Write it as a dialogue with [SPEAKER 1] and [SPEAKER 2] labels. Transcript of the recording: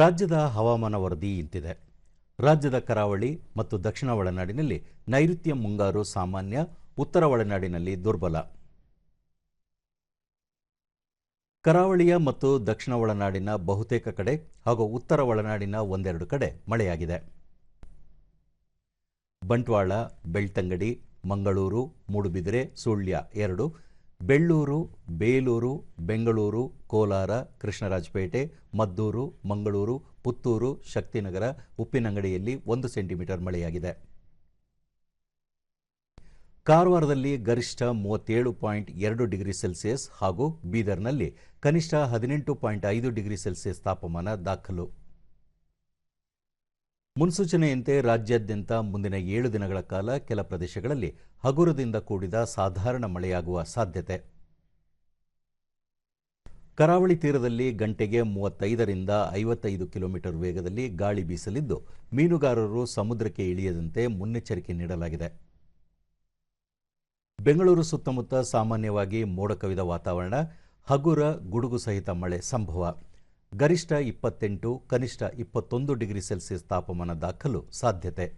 [SPEAKER 1] ರಾಜ್ಯದ ಹವಾಮಾನ ವರದಿ ಇಂತಿದೆ ರಾಜ್ಯದ ಕರಾವಳಿ ಮತ್ತು ದಕ್ಷಿಣ ಒಳನಾಡಿನಲ್ಲಿ ನೈಋತ್ಯ ಮುಂಗಾರು ಸಾಮಾನ್ಯ ಉತ್ತರ ಒಳನಾಡಿನಲ್ಲಿ ದುರ್ಬಲ ಕರಾವಳಿಯ ಮತ್ತು ದಕ್ಷಿಣ ಒಳನಾಡಿನ ಬಹುತೇಕ ಕಡೆ ಹಾಗೂ ಉತ್ತರ ಒಳನಾಡಿನ ಒಂದೆರಡು ಕಡೆ ಮಳೆಯಾಗಿದೆ ಬಂಟ್ವಾಳ ಬೆಳ್ತಂಗಡಿ ಮಂಗಳೂರು ಮೂಡುಬಿದಿರೆ ಸುಳ್ಯ ಎರಡು ಬೆಳ್ಳೂರು ಬೇಲೂರು ಬೆಂಗಳೂರು ಕೋಲಾರ ಕೃಷ್ಣರಾಜಪೇಟೆ ಮದ್ದೂರು ಮಂಗಳೂರು ಪುತ್ತೂರು ಶಕ್ತಿನಗರ ಉಪ್ಪಿನಂಗಡಿಯಲ್ಲಿ ಒಂದು ಸೆಂಟಿಮೀಟರ್ ಮಳೆಯಾಗಿದೆ ಕಾರವಾರದಲ್ಲಿ ಗರಿಷ್ಠ ಮೂವತ್ತೇಳು ಪಾಯಿಂಟ್ ಎರಡು ಡಿಗ್ರಿ ಸೆಲ್ಸಿಯಸ್ ಹಾಗೂ ಬೀದರ್ನಲ್ಲಿ ಕನಿಷ್ಠ ಹದಿನೆಂಟು ಪಾಯಿಂಟ್ ಐದು ಡಿಗ್ರಿ ಸೆಲ್ಸಿಯಸ್ ತಾಪಮಾನ ದಾಖಲು ಮುನ್ಸೂಚನೆಯಂತೆ ರಾಜ್ಯಾದ್ಯಂತ ಮುಂದಿನ ಏಳು ದಿನಗಳ ಕಾಲ ಕೆಲ ಪ್ರದೇಶಗಳಲ್ಲಿ ಹಗುರದಿಂದ ಕೂಡಿದ ಸಾಧಾರಣ ಮಳೆಯಾಗುವ ಸಾಧ್ಯತೆ ಕರಾವಳಿ ತೀರದಲ್ಲಿ ಗಂಟೆಗೆ ಮೂವತ್ತೈದರಿಂದ ಐವತ್ತೈದು ಕಿಲೋಮೀಟರ್ ವೇಗದಲ್ಲಿ ಗಾಳಿ ಬೀಸಲಿದ್ದು ಮೀನುಗಾರರು ಸಮುದ್ರಕ್ಕೆ ಇಳಿಯದಂತೆ ಮುನ್ನೆಚ್ಚರಿಕೆ ನೀಡಲಾಗಿದೆ ಬೆಂಗಳೂರು ಸುತ್ತಮುತ್ತ ಸಾಮಾನ್ಯವಾಗಿ ಮೋಡ ಕವಿದ ವಾತಾವರಣ ಹಗುರ ಗುಡುಗು ಸಹಿತ ಮಳೆ ಸಂಭವ ಗರಿಷ್ಠ ಇಪ್ಪತ್ತೆಂಟು ಕನಿಷ್ಠ ಇಪ್ಪತ್ತೊಂದು ಡಿಗ್ರಿ ಸೆಲ್ಸಿಯಸ್ ತಾಪಮಾನ ದಾಖಲು ಸಾಧ್ಯತೆ